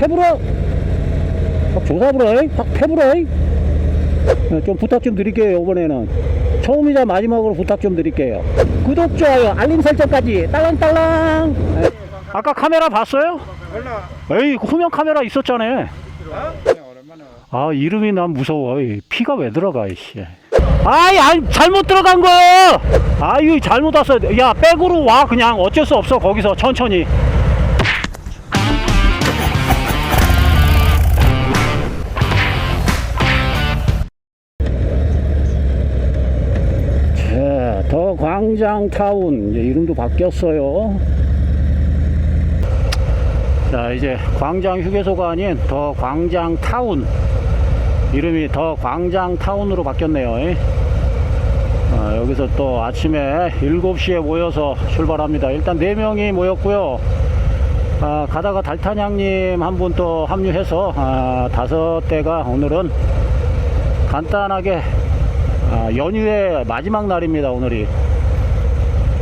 패불어 확 조사불어 확 패불어 어, 좀 부탁 좀 드릴게요 이번에는. 처음이자 마지막으로 부탁 좀 드릴게요. 구독 좋아요 알림 설정까지. 딸랑딸랑. 에. 아까 카메라 봤어요? 몰라. 에이 그 후면 카메라 있었잖아요 오랜만에. 아 이름이 난 무서워. 이 피가 왜 들어가 이씨. 아이 아이, 잘못 들어간 거예요. 아유 잘못 왔어 야 백으로 와 그냥. 어쩔 수 없어 거기서. 천천히 광장타운 이름도 바뀌었어요. 자, 이제 광장 휴게소가 아닌 더 광장타운 이름이 더 광장타운으로 바뀌었네요. 예. 아, 여기서 또 아침에 7시에 모여서 출발합니다. 일단 4명이 모였고요. 아, 가다가 달타냥님 한 분 또 합류해서 아, 다섯 대가 오늘은 간단하게 아, 연휴의 마지막 날입니다 오늘이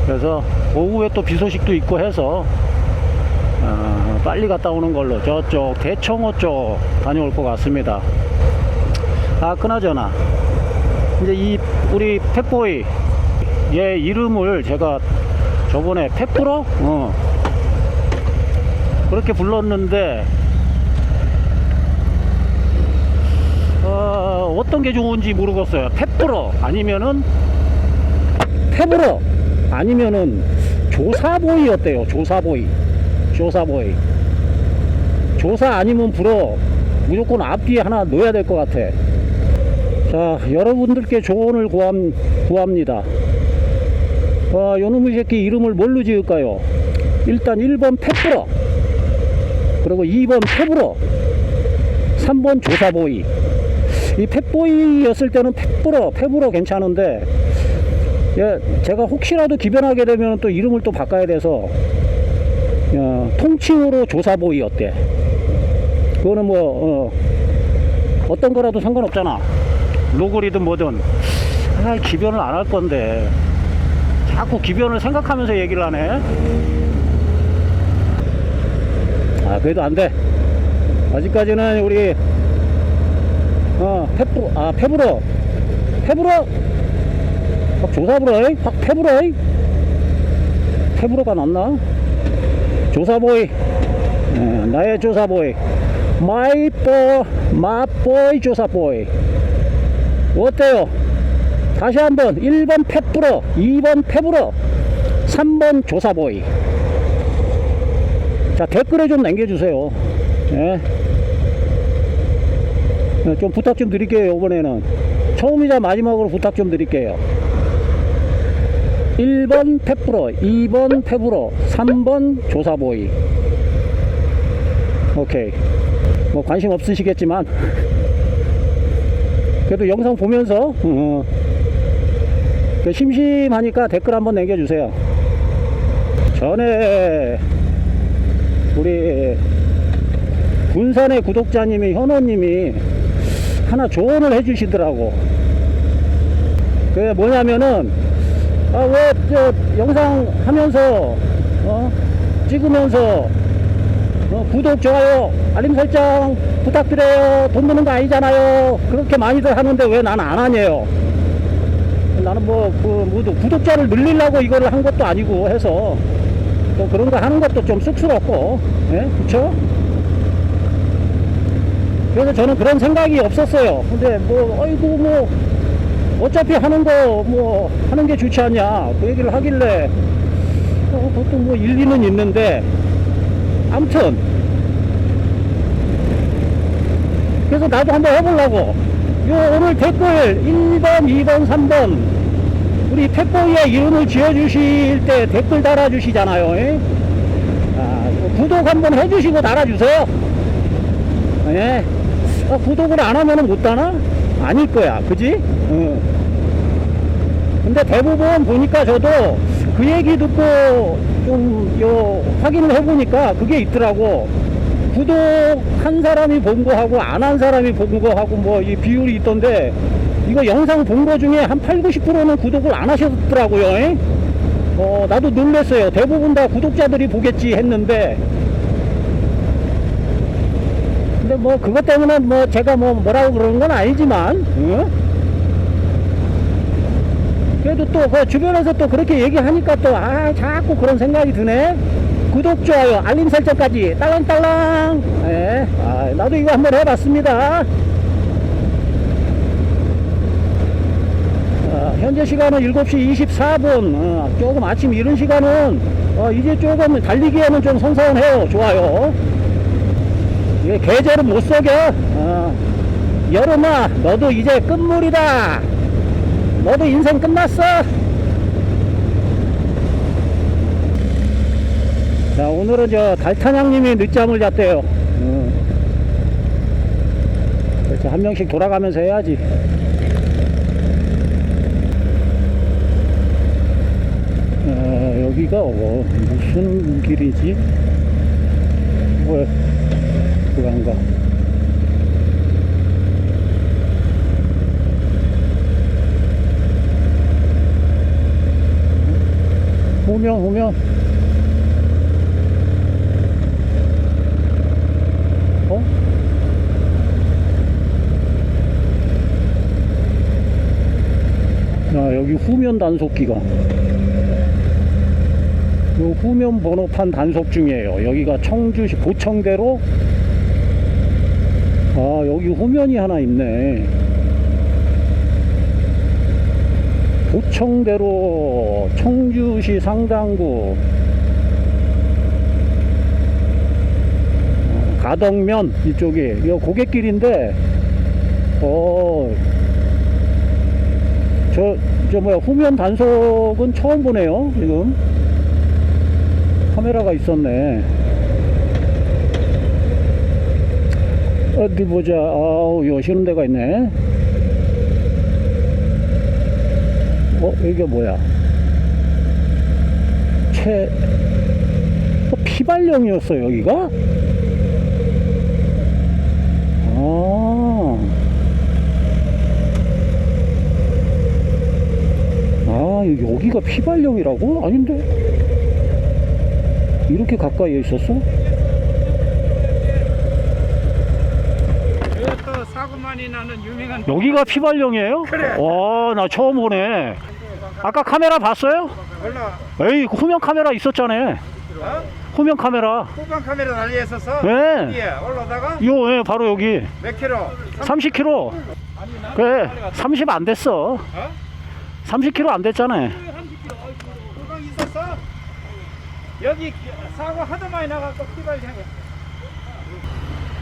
그래서 오후에 또 비 소식도 있고 해서 아, 빨리 갔다 오는 걸로 저쪽 대청호 쪽 다녀올 것 같습니다. 아 그나저나. 이제 이 우리 펫보이 얘 이름을 제가 저번에 펫브로 어. 그렇게 불렀는데 어, 어떤 게 좋은지 모르겠어요. 펫브로 아니면은 페브로 아니면은 조사보이 어때요? 조사보이 조사보이 조사 아니면 불어 무조건 앞뒤에 하나 넣어야 될 것 같아. 자 여러분들께 조언을 구함, 구합니다. 어, 요놈의 새끼 이름을 뭘로 지을까요? 일단 1번 펫브로 그리고 2번 페브로 3번 조사보이 이 펫보이였을 때는 펫브로, 페브로 괜찮은데, 예, 제가 혹시라도 기변하게 되면 또 이름을 또 바꿔야 돼서, 어, 통칭으로 조사보이 어때? 그거는 뭐, 어, 떤 거라도 상관없잖아. 로글이든 뭐든. 아, 기변을 안 할 건데. 자꾸 기변을 생각하면서 얘기를 하네. 아, 그래도 안 돼. 아직까지는 우리 어, 페브로, 아, 페브로. 페브로. 확 조사브로, 확 페브로. 페브로가 낫나? 조사보이. 예, 나의 조사보이. 마이 보, 마보이 조사보이. 어때요? 다시 한번 1번 페브로, 2번 페브로, 3번 조사보이. 자, 댓글에 좀 남겨주세요. 예. 네, 좀 부탁 좀 드릴게요 이번에는 처음이자 마지막으로 부탁 좀 드릴게요 1번 페프로 2번 페브로 3번 조사보이. 오케이. 뭐 관심 없으시겠지만. 그래도 영상 보면서 어, 그 심심하니까 댓글 한번 남겨주세요. 전에 우리 군산의 구독자님이 현호님이 하나 조언을 해주시더라고. 그게 뭐냐면은 아 왜 저 영상 하면서 어 찍으면서 어, 구독 좋아요 알림 설정 부탁드려요. 돈 드는 거 아니잖아요. 그렇게 많이들 하는데 왜 난 안 하냐요? 나는 뭐, 그, 뭐 구독자를 늘리려고 이거를 한 것도 아니고 해서 또 그런 거 하는 것도 좀 쑥스럽고 예 그쵸? 그래서 저는 그런 생각이 없었어요. 근데 뭐, 아이고, 뭐, 어차피 하는 거, 뭐, 하는 게 좋지 않냐. 그 얘기를 하길래, 어, 그것도 뭐 일리는 있는데, 아무튼. 그래서 나도 한번 해보려고. 요, 오늘 댓글 1번, 2번, 3번. 우리 택보이의 이름을 지어주실 때 댓글 달아주시잖아요. 예? 아, 구독 한번 해주시고 달아주세요. 예. 아, 구독을 안 하면 못 다나? 아닐 거야. 그지? 어. 근데 대부분 보니까 저도 그 얘기 듣고 좀, 요, 확인을 해보니까 그게 있더라고. 구독한 사람이 본 거하고 안 한 사람이 본 거하고 뭐 이 비율이 있던데 이거 영상 본 거 중에 한 8, 90%는 구독을 안 하셨더라고요. 에? 어, 나도 놀랬어요. 대부분 다 구독자들이 보겠지 했는데 뭐 그것 때문에 뭐 제가 뭐 뭐라고 그러는 건 아니지만 응? 그래도 또 그 주변에서 또 그렇게 얘기하니까 또 아 자꾸 그런 생각이 드네. 구독 좋아요 알림 설정까지 딸랑딸랑. 예. 아, 나도 이거 한번 해봤습니다. 아, 현재 시간은 7시 24분. 어, 조금 아침 이른 시간은 어, 이제 조금 달리기에는 좀 선선해요. 좋아요 이게 계절은 못 속여. 어, 여름아 너도 이제 끝물이다. 너도 인생 끝났어. 자 오늘은 저 달타냥님이 늦잠을 잤대요. 어. 그래서 한 명씩 돌아가면서 해야지. 어, 여기가 어, 무슨 길이지? 왜그 간가? 후면 후면 어? 아 여기 후면 단속기가 요 후면 번호판 단속 중이에요. 여기가 청주시 고청대로 아 여기 후면이 하나 있네. 고청대로 청주시 상당구 어, 가덕면 이쪽이 이 고갯길인데 어 저, 저 뭐야, 후면 단속은 처음 보네요, 지금. 카메라가 있었네. 어디 보자. 아우, 여시는 데가 있네. 어, 이게 뭐야? 채, 어, 피발령이었어, 여기가? 아. 아, 여기가 피발령이라고? 아닌데? 이렇게 가까이에 있었어? 여기 또 사고 많이 나는 유명한 여기가 피발령이에요? 그래. 와, 나 처음 보네. 아까 카메라 봤어요? 올라 에이, 그 후면 카메라 있었잖아요. 어? 후면 카메라. 후방 카메라 달려 있어서 네. 예 올라다가 요, 예, 바로 여기. 몇 킬로 30km. 그래, 30 안 됐어. 어? 30km 안 됐잖아요. 후방 있었어 여기 사고 하도 많이 나갖고 피발 향해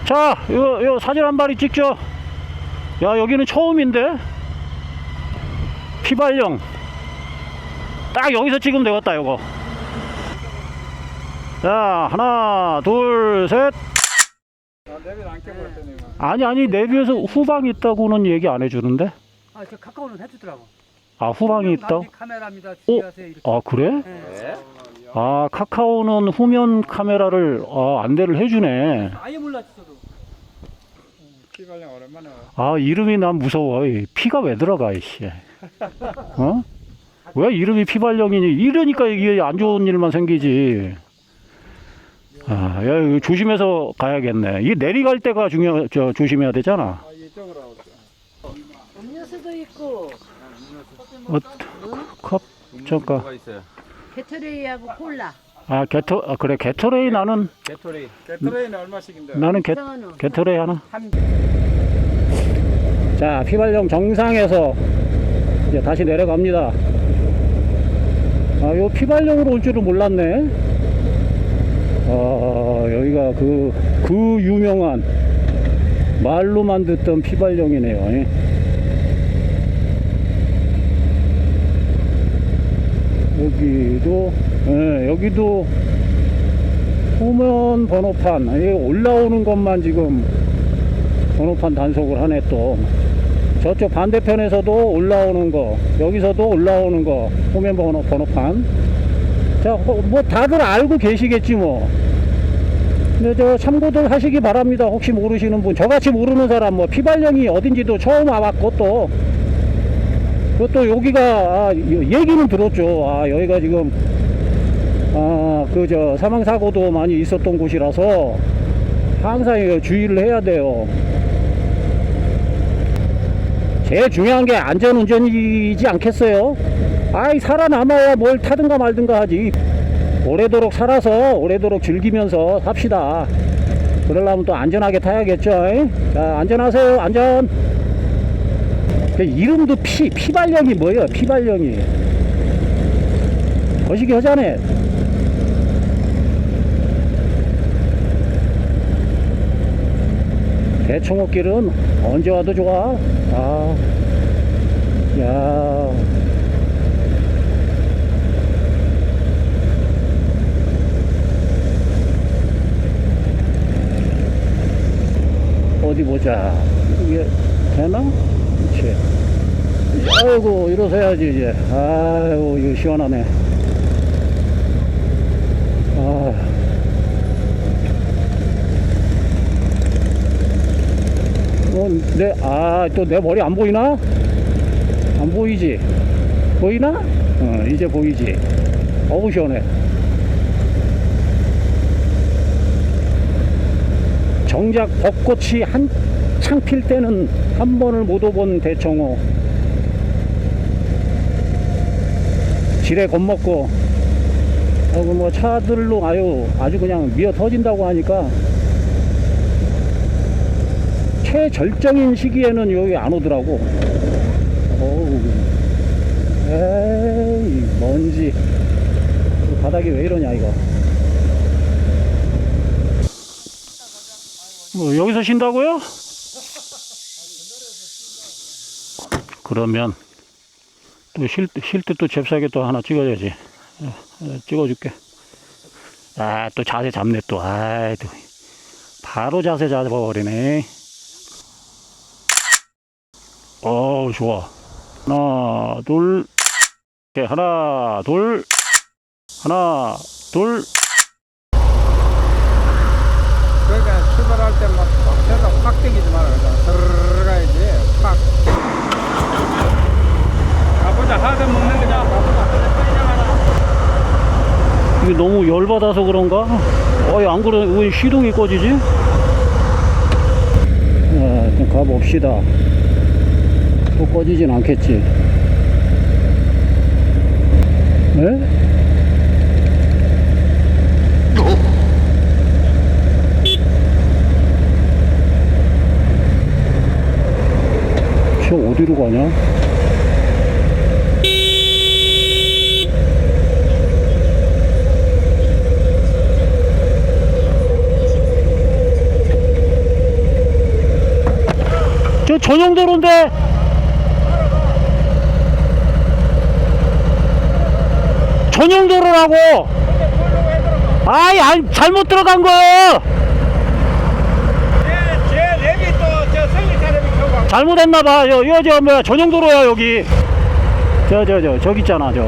자, 요, 요 사진 한 마리 찍죠. 야, 여기는 처음인데? 피발령. 딱 여기서 찍으면 되겠다, 요거. 자, 하나, 둘, 셋. 아, 내비를 안 껴버렸더니 아니, 아니, 내비에서 후방이 있다고는 얘기 안 해주는데? 아, 저 가까우는 해주더라고. 아, 후방이 있다? 카메라입니다. 주의하세요. 이렇게. 아, 그래? 네. 아, 카카오는 후면 카메라를, 아, 안대를 해주네. 아예 몰랐지 저도. 피발량 오랜만에 와. 아 이름이 난 무서워. 이 피가 왜 들어가 이씨. 어? 왜 이름이 피발령이니? 이러니까 이게 안 좋은 일만 생기지. 아 야, 이거 조심해서 가야겠네. 이게 내리갈 때가 중요 저 조심해야 되잖아. 아 이쪽으로 음료수도 있고. 어, 컵 잠깐. 게토레이하고 콜라 아 게토 아, 그래 게토레이 나는 게토레이. 게토레이는 얼마씩인데? 나는 거. 게토레이 하나. 한자 피발령 정상에서 이제 다시 내려갑니다. 아요 피발령으로 올 줄은 몰랐네. 아 여기가 그, 그 유명한 말로만 듣던 피발령이네요 여기도 예, 여기도 후면 번호판 이 올라오는 것만 지금 번호판 단속을 하네 또. 저쪽 반대편에서도 올라오는 거 여기서도 올라오는 거 후면 번호, 번호판. 자뭐 다들 알고 계시겠지 뭐. 근데 저 참고들 하시기 바랍니다. 혹시 모르시는 분 저같이 모르는 사람 뭐 피발령이 어딘지도 처음 와봤고 또 그것도 여기가 아, 얘기는 들었죠 아 여기가 지금 아그 저 사망 사고도 많이 있었던 곳이라서 항상 주의를 해야 돼요. 제일 중요한 게 안전운전이지 않겠어요? 아이, 살아남아야 뭘 타든가 말든가 하지. 오래도록 살아서 오래도록 즐기면서 삽시다. 그러려면 또 안전하게 타야겠죠. 이? 자, 안전하세요. 안전. 그 이름도 피, 피발령이 뭐예요? 피발령이. 거시기 하자네. 대청호길은 언제 와도 좋아. 아, 야. 어디 보자. 이게 되나? 아이고, 일어서야지, 이제. 아이고, 이거 시원하네. 아. 어, 내, 아, 또 내 머리 안 보이나? 안 보이지? 보이나? 어, 이제 보이지? 어우, 시원해. 정작 벚꽃이 한창 필 때는 한 번을 못 오본 대청호. 지뢰 겁먹고, 하고 뭐 차들로 아유, 아주 그냥 미어 터진다고 하니까 최절정인 시기에는 여기 안 오더라고. 어우, 에이, 먼지. 이 바닥이 왜 이러냐, 이거. 뭐, 여기서 쉰다고요? 그러면, 또 쉴, 쉴때 또 잽싸게 또 하나 찍어야지. 어, 어, 찍어줄게. 아, 또 자세 잡네, 또. 아이, 또. 바로 자세 잡아버리네. 어우 좋아 하나 둘 이렇게 하나 둘 하나 둘 그러니까 출발할 때막 막혀서 확 땡기지 말아. 그냥 들어가야지. 확. 가보자. 하드 먹는 거냐? 가보자. 이게 너무 열받아서 그런가? 어이 안 그래 왜 시동이 꺼지지? 자 일단 가봅시다 또 꺼지진 않겠지 네? 저 어디로 가냐? 전용도로인데 전용도로라고. 아이 아이 잘못 들어간 거예요. 잘못했나봐. 여, 여, 저 뭐야 전용도로야 여기. 저 저 저 저기 있잖아 저.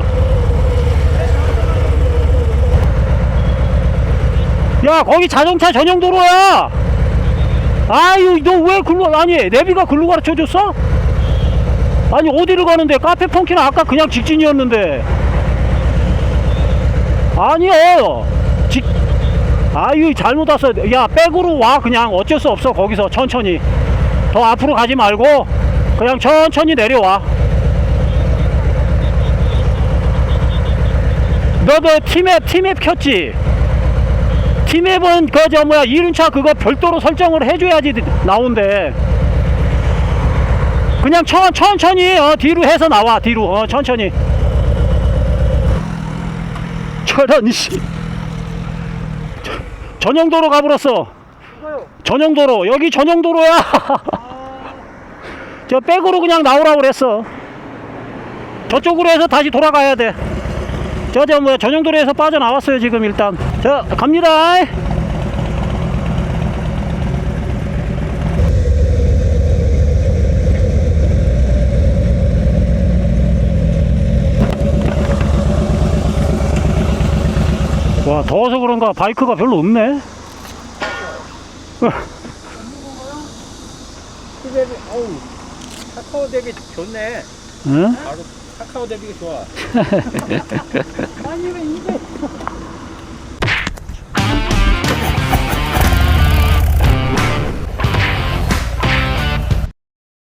야 거기 자동차 전용도로야 아유 너 왜 글로 아니 내비가 글로 가르쳐 줬어? 아니 어디를 가는데? 카페 펑키는 아까 그냥 직진이었는데. 아니요. 직 아유 잘못 왔어 야 백으로 와 그냥. 어쩔 수 없어 거기서. 천천히. 더 앞으로 가지 말고. 그냥 천천히 내려와. 너도 티맵 티맵 켰지? 티맵은 그저 뭐야 이륜차 그거 별도로 설정을 해줘야지 나온대. 그냥 천, 천천히 어, 뒤로 해서 나와 뒤로. 어, 천천히. 저런 씨. 전용도로 가버렸어. 전용도로. 여기 전용도로야. 저 백으로 그냥 나오라고 그랬어. 저쪽으로 해서 다시 돌아가야 돼 저저 뭐야 전용도로에서 빠져나왔어요 지금 일단 자 갑니다 와 더워서 그런가 바이크가 별로 없네 시대비, 어우. 카카오 대비 좋네. 응? 바로 카카오 대비가 좋아. 아니면 이게